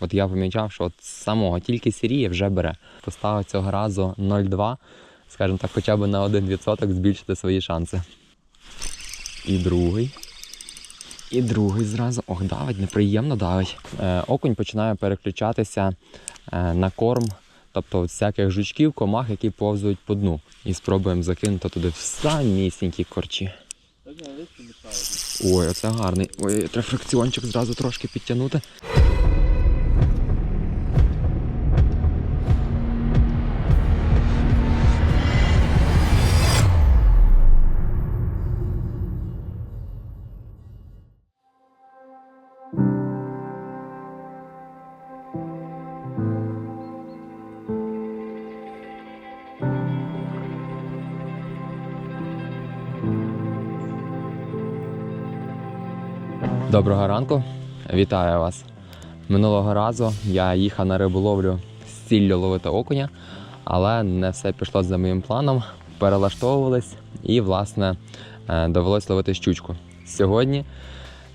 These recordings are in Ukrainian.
От я помічав, що от самого тільки сіріє вже бере. Поставив цього разу 0,2, скажімо так, хоча б на 1% збільшити свої шанси. І другий. І другий зразу. Ох, давить, неприємно давить. Е, окунь починає переключатися е, на корм, тобто от всяких жучків, комах, які повзують по дну. І спробуємо закинути туди в самісінькі корчі. Ой, оце гарний. Ой, треба зразу трошки підтягнути. Доброго ранку, вітаю вас. Минулого разу я їхав на риболовлю з ціллю ловити окуня, але не все пішло за моїм планом. Перелаштовувались і, власне, е, довелось ловити щучку. Сьогодні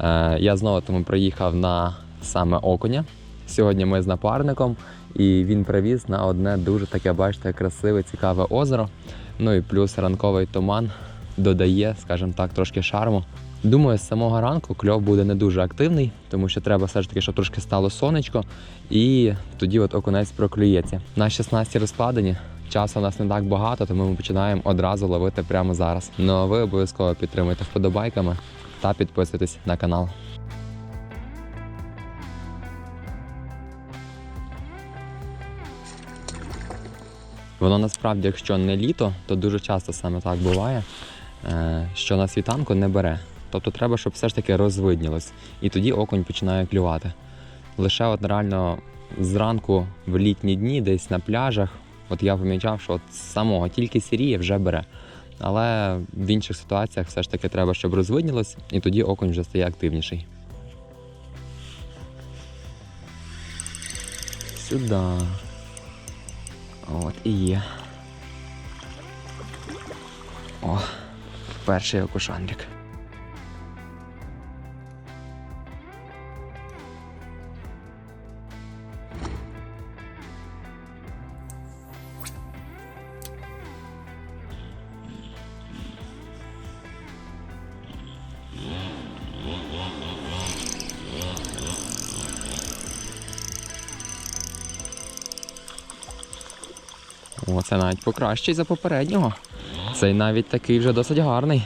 е, я знову тому приїхав на саме окуня. Сьогодні ми з напарником, і він привіз на одне дуже таке, бачите, красиве, цікаве озеро. Ну і плюс ранковий туман додає, скажімо так, трошки шарму. Думаю, з самого ранку кльов буде не дуже активний, тому що треба все ж таки, щоб трошки стало сонечко, і тоді от окунець проклюється. На 16 розкладені. Часу у нас не так багато, тому ми починаємо одразу ловити прямо зараз. Ну а ви обов'язково підтримуйте вподобайками та підписуйтесь на канал. Воно насправді, якщо не літо, то дуже часто саме так буває, е, що на світанку не бере. Тобто треба, щоб все ж таки розвиднілось. І тоді окунь починає клювати. Лише от реально зранку в літні дні, десь на пляжах, от я помічав, що от самого тільки сіріє вже бере. Але в інших ситуаціях все ж таки треба, щоб розвиднілось, і тоді окунь вже стає активніший. Сюди. От і є. О, перший окушандрик. Це навіть покращий за попереднього. Цей навіть такий вже досить гарний.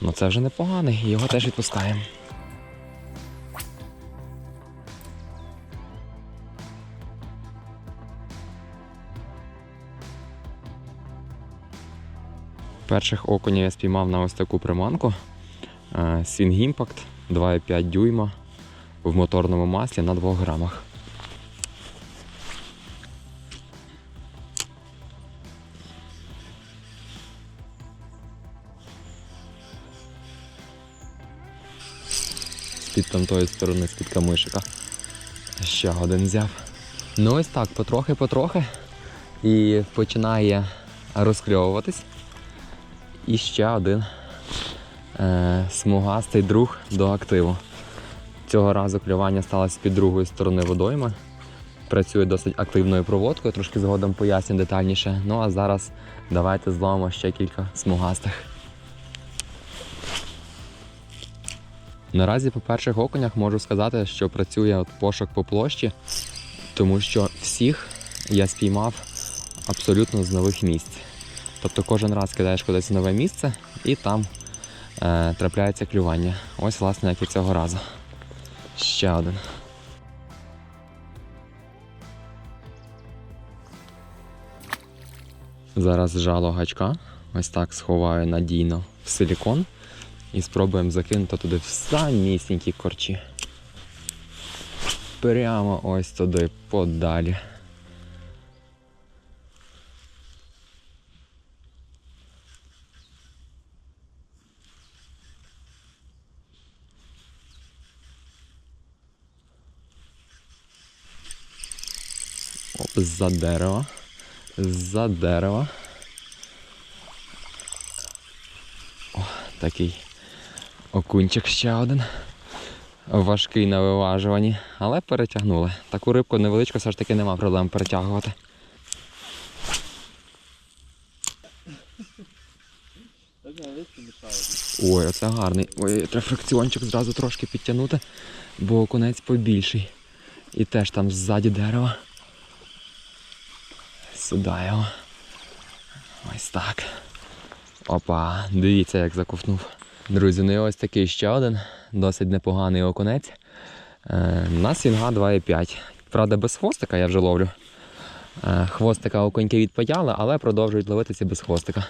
Ну це вже непоганий, його теж відпускаємо. Перших окунів я спіймав на ось таку приманку. Swing Impact 2,5 дюйма в моторному маслі на 2 грамах. Там тої сторони, з-під камишика. Ще один взяв. Ну ось так, потрохи-потрохи. І починає розкльовуватись. І ще один е, смугастий друг до активу. Цього разу клювання сталося з-під другої сторони водойми. Працює досить активною проводкою, трошки згодом поясню детальніше. Ну а зараз давайте зловимо ще кілька смугастих. Наразі по перших окунях можу сказати, що працює от пошук по площі, тому що всіх я спіймав абсолютно з нових місць. Тобто кожен раз кидаєш кудись в нове місце і там е, трапляється клювання. Ось, власне, як і цього разу. Ще один. Зараз жало гачка. Ось так сховаю надійно в силікон. І спробуємо закинути туди в самісінькі корчі. Прямо ось туди подалі. Оп, за дерево. За дерево. О, такий окунчик ще один. важкий на виважуванні, але перетягнули. Таку рибку невеличку все ж таки нема проблем перетягувати. Ой, оце гарний. Ой, треба фракціончик зразу трошки підтягнути, бо окунець побільший. І теж там ззаді дерева. Сюди його. Ось так. Опа, дивіться, як заковтнув. Друзі, ну і ось такий ще один досить непоганий окунець. Е, нас інга 2,5. Правда, без хвостика я вже ловлю. Е, хвостика окуньки відпаяли, але продовжують ловитися без хвостика.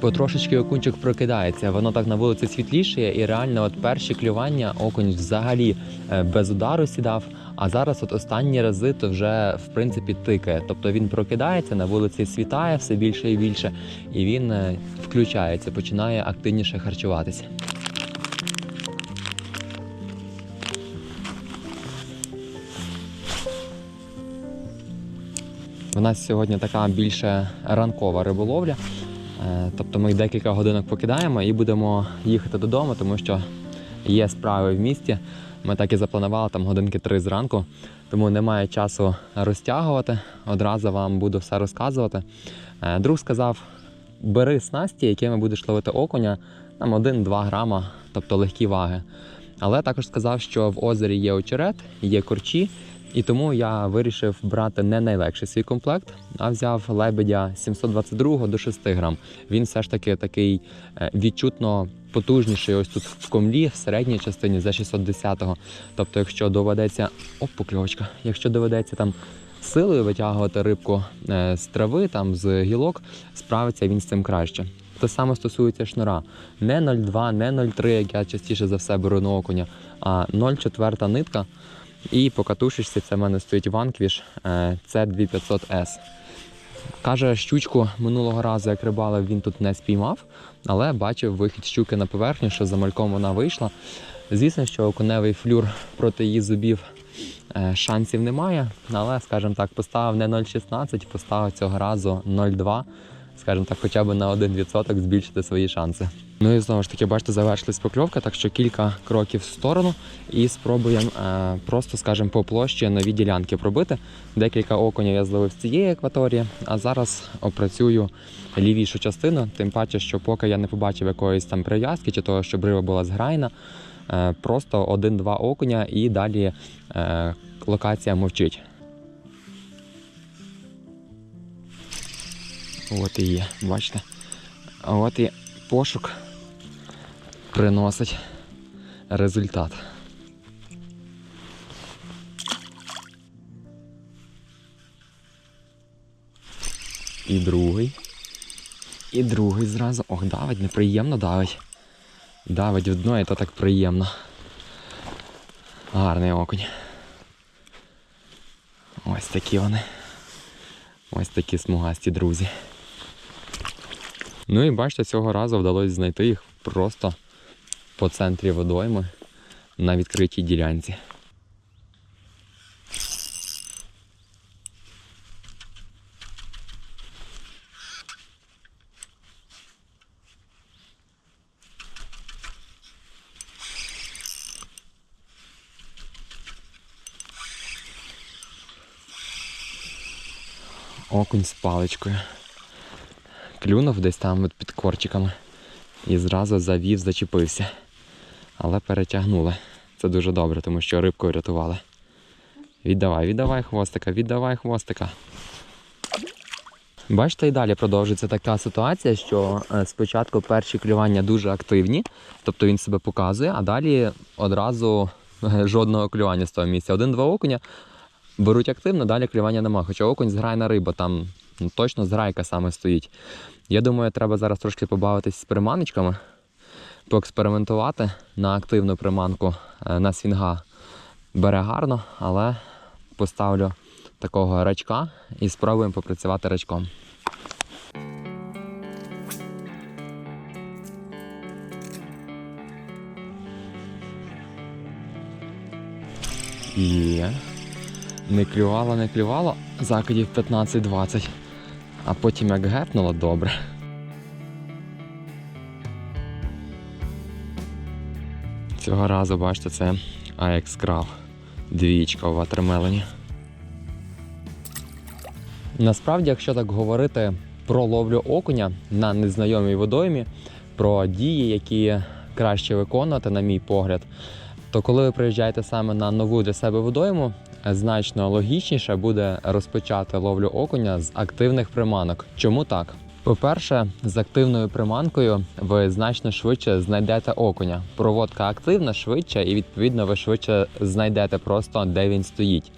Потрошечки окунчик прокидається, воно так на вулиці світлішає, і реально от перші клювання окунь взагалі е, без удару сідав. А зараз от останні рази то вже в принципі тикає. Тобто він прокидається, на вулиці світає все більше і більше, і він е, включається, починає активніше харчуватися. У нас сьогодні така більше ранкова риболовля. Е, Тобто ми декілька годинок покидаємо і будемо їхати додому, тому що є справи в місті. Ми так і запланували там годинки три зранку, тому немає часу розтягувати. Одразу вам буду все розказувати. Е, Друг сказав: бери снасті, якими будеш ловити окуня, там 1-2 грама, тобто легкі ваги. Але також сказав, що в озері є очерет, є корчі, і тому я вирішив брати не найлегший свій комплект, а взяв лебедя 722 до 6 грам. Він все ж таки такий е, відчутно потужніший ось тут в комлі, в середній частині за 610-го. Тобто, якщо доведеться. Оп, покльовочка. Якщо доведеться там силою витягувати рибку е, з трави, там з гілок, справиться він з цим краще. Те саме стосується шнура. Не 0,2, не 0,3, як я частіше за все беру на окуня, а 0,4 нитка. І по катушечці це в мене стоїть ванквіш е, це 2500S. Каже, щучку минулого разу, як рибалив, він тут не спіймав, але бачив вихід щуки на поверхню, що за мальком вона вийшла. Звісно, що окуневий флюр проти її зубів е, шансів немає, але, скажімо так, поставив не 0,16, поставив цього разу 0,2, скажімо так, хоча б на 1% збільшити свої шанси. Ну і знову ж таки, бачите, завершилась покльовка, так що кілька кроків в сторону і спробуємо е, просто, скажімо, по площі нові ділянки пробити. Декілька окунів я зловив з цієї акваторії, а зараз опрацюю лівішу частину, тим паче, що поки я не побачив якоїсь там прив'язки чи того, щоб риба була зграйна, е, просто один-два окуня і далі е, локація мовчить. От і є, бачите? От і пошук приносить результат. І другий. І другий зразу. Ох, давить, неприємно давить. Давить в дно і то так приємно. Гарний окунь. Ось такі вони. Ось такі смугасті друзі. Ну і бачите, цього разу вдалося знайти їх просто по центрі водойми на відкритій ділянці. Окунь з паличкою. Клюнув десь там під корчиками і зразу завів, зачепився. Але перетягнули. Це дуже добре, тому що рибку врятували. Віддавай, віддавай хвостика, віддавай хвостика. Бачите, і далі продовжується така ситуація, що е, спочатку перші клювання дуже активні, тобто він себе показує, а далі одразу е, жодного клювання з того місця. Один-два окуня беруть активно, далі клювання нема. Хоча окунь зграйна риба, там ну, точно зграйка саме стоїть. Я думаю, треба зараз трошки побавитись з приманочками, поекспериментувати на активну приманку е, на свінга. Бере гарно, але поставлю такого рачка і спробуємо попрацювати рачком. Є. Не клювало, не клювало. Закидів 15-20. А потім як гепнуло добре. Цього разу, бачите, це AX Крав. Двічка у ватермелені. Насправді, якщо так говорити про ловлю окуня на незнайомій водоймі, про дії, які краще виконувати, на мій погляд, то коли ви приїжджаєте саме на нову для себе водойму, значно логічніше буде розпочати ловлю окуня з активних приманок. Чому так? По-перше, з активною приманкою ви значно швидше знайдете окуня. Проводка активна швидше, і відповідно ви швидше знайдете просто де він стоїть.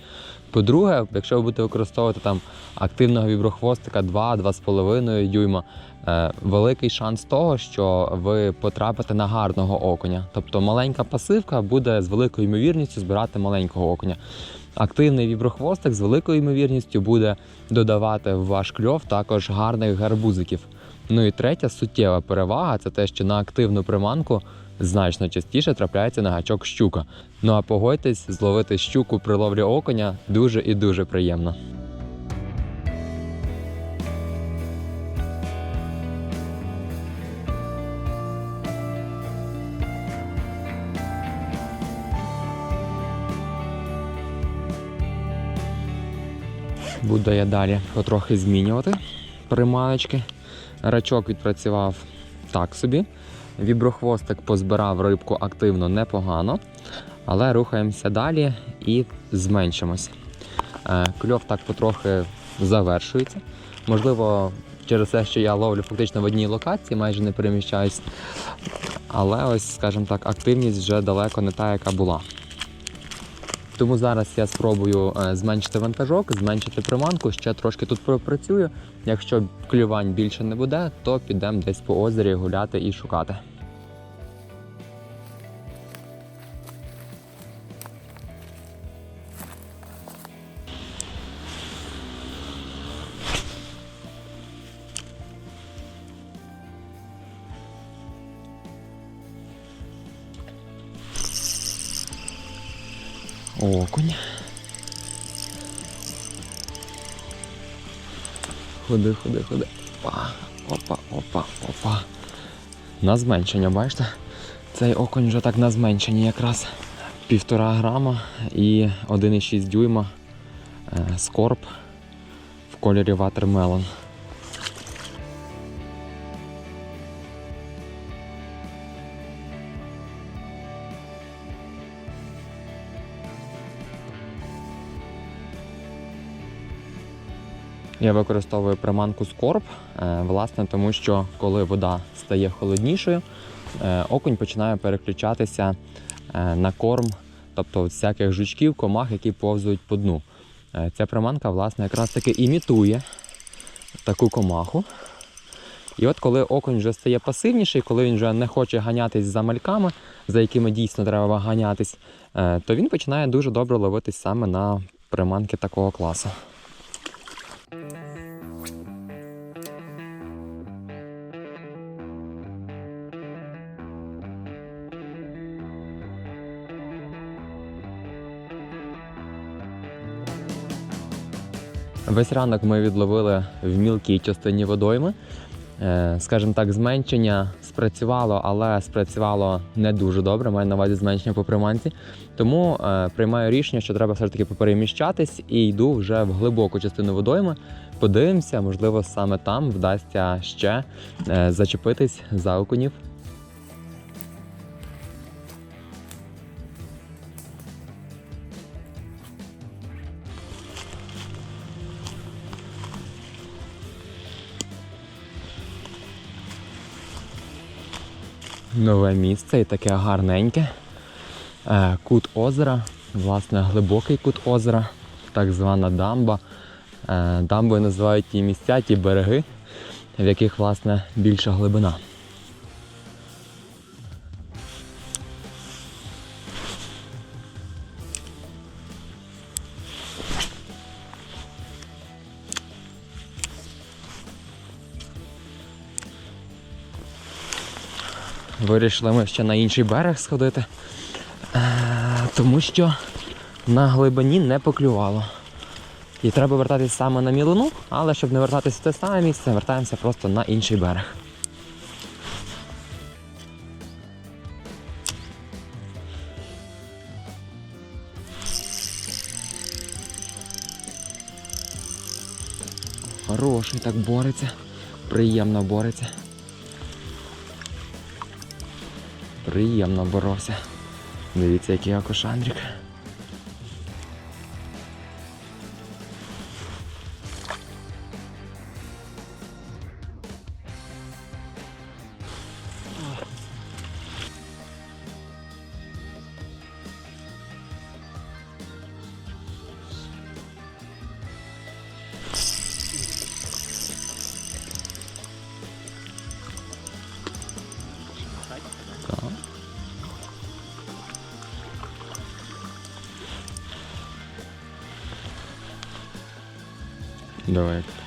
По-друге, якщо ви будете використовувати там активного віброхвостика 2-2,5 дюйма, е, великий шанс того, що ви потрапите на гарного окуня. Тобто маленька пасивка буде з великою ймовірністю збирати маленького окуня. Активний віброхвостик з великою ймовірністю буде додавати в ваш кльов також гарних гарбузиків. Ну і третя суттєва перевага це те, що на активну приманку значно частіше трапляється на гачок щука. Ну а погодьтесь, зловити щуку при ловлі оконя дуже і дуже приємно. Буду я далі потрохи змінювати приманочки. Рачок відпрацював так собі. Віброхвостик позбирав рибку активно непогано, але рухаємося далі і зменшимось. Е, Кльов так потрохи завершується. Можливо, через те, що я ловлю фактично в одній локації, майже не переміщаюсь. Але ось, скажімо так, активність вже далеко не та, яка була. Тому зараз я спробую е, зменшити вантажок, зменшити приманку, ще трошки тут пропрацюю. Якщо клювань більше не буде, то підемо десь по озері гуляти і шукати. Окунь. Ходи, ходи, ходи. Опа, опа, опа, опа. На зменшення, бачите? Цей окунь вже так на зменшенні якраз. Півтора грама і 1,6 дюйма е, скорб в кольорі Watermelon. Я використовую приманку скорб, е, власне, тому що коли вода стає холоднішою, е, окунь починає переключатися е, на корм, тобто всяких жучків, комах, які повзують по дну. Ця приманка, власне, якраз таки імітує таку комаху. І от коли окунь вже стає пасивніший, коли він вже не хоче ганятись за мальками, за якими дійсно треба ганятись, то він починає дуже добре ловитись саме на приманки такого класу. Весь ранок ми відловили в мілкій частині водойми. Е, Скажімо так, зменшення спрацювало, але спрацювало не дуже добре. Маю на увазі зменшення по приманці. Тому е, приймаю рішення, що треба все ж таки попереміщатись і йду вже в глибоку частину водойми. Подивимося, можливо, саме там вдасться ще е, зачепитись за окунів. нове місце і таке гарненьке. Е, Кут озера, власне, глибокий кут озера, так звана дамба. Е, Дамбою називають ті місця, ті береги, в яких власне більша глибина. Вирішили ми ще на інший берег сходити, тому що на глибині не поклювало. І треба вертатися саме на мілину, але щоб не вертатися в те саме місце, вертаємося просто на інший берег. Хороший так бореться. Приємно бореться. Приємно боровся. Дивіться, який акушандрик. Indirect.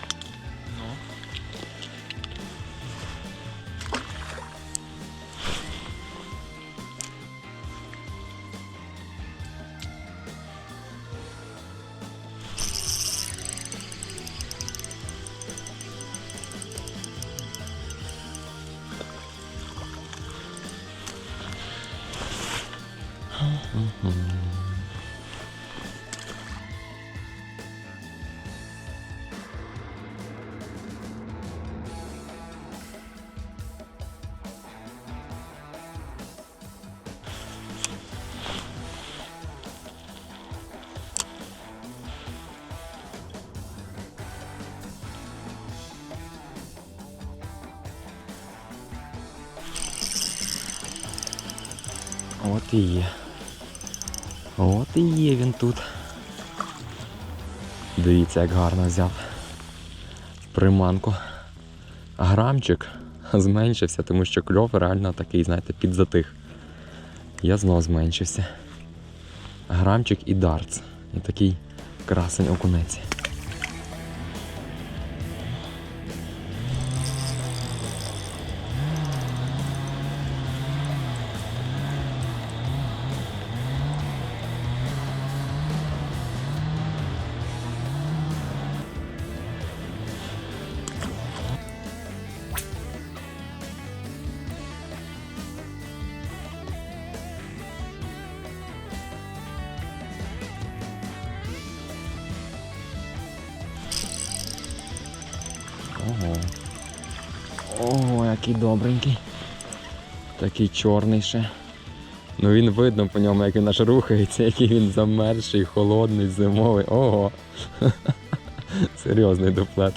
І є. От і є він тут. Дивіться, як гарно взяв приманку. Грамчик зменшився, тому що кльов реально такий, знаєте, підзатих. Я знов зменшився. Грамчик і дартс. І такий красень окунець. Який добренький. Такий чорний ще. Ну він видно по ньому, як він аж рухається, який він замерзший, холодний, зимовий. Ого. Серйозний дуплет.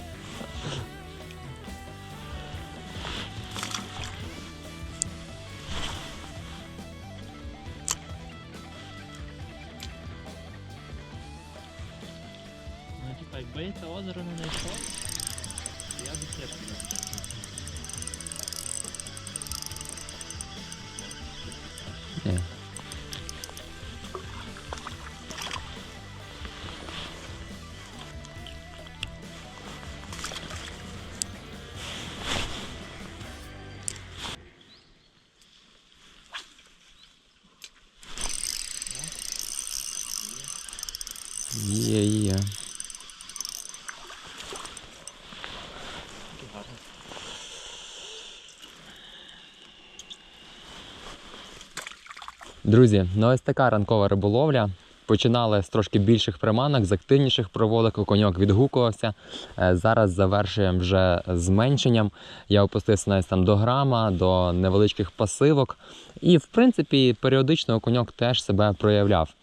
Друзі, ну ось така ранкова риболовля. Починали з трошки більших приманок, з активніших проводок, коньок відгукувався. Е, Зараз завершуємо вже зменшенням. Я опустився навіть там до грама, до невеличких пасивок. І, в принципі, періодично коньок теж себе проявляв.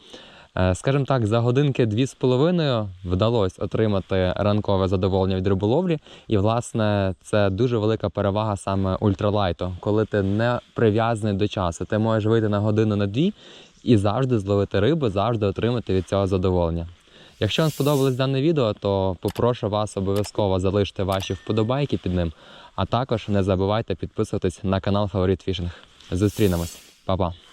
Е, Скажімо так, за годинки дві з половиною вдалося отримати ранкове задоволення від риболовлі. І, власне, це дуже велика перевага саме ультралайту, коли ти не прив'язаний до часу. Ти можеш вийти на годину на дві і завжди зловити рибу, завжди отримати від цього задоволення. Якщо вам сподобалось дане відео, то попрошу вас обов'язково залишити ваші вподобайки під ним, а також не забувайте підписуватись на канал Фаворит Фішинг. Зустрінемось, Па-па!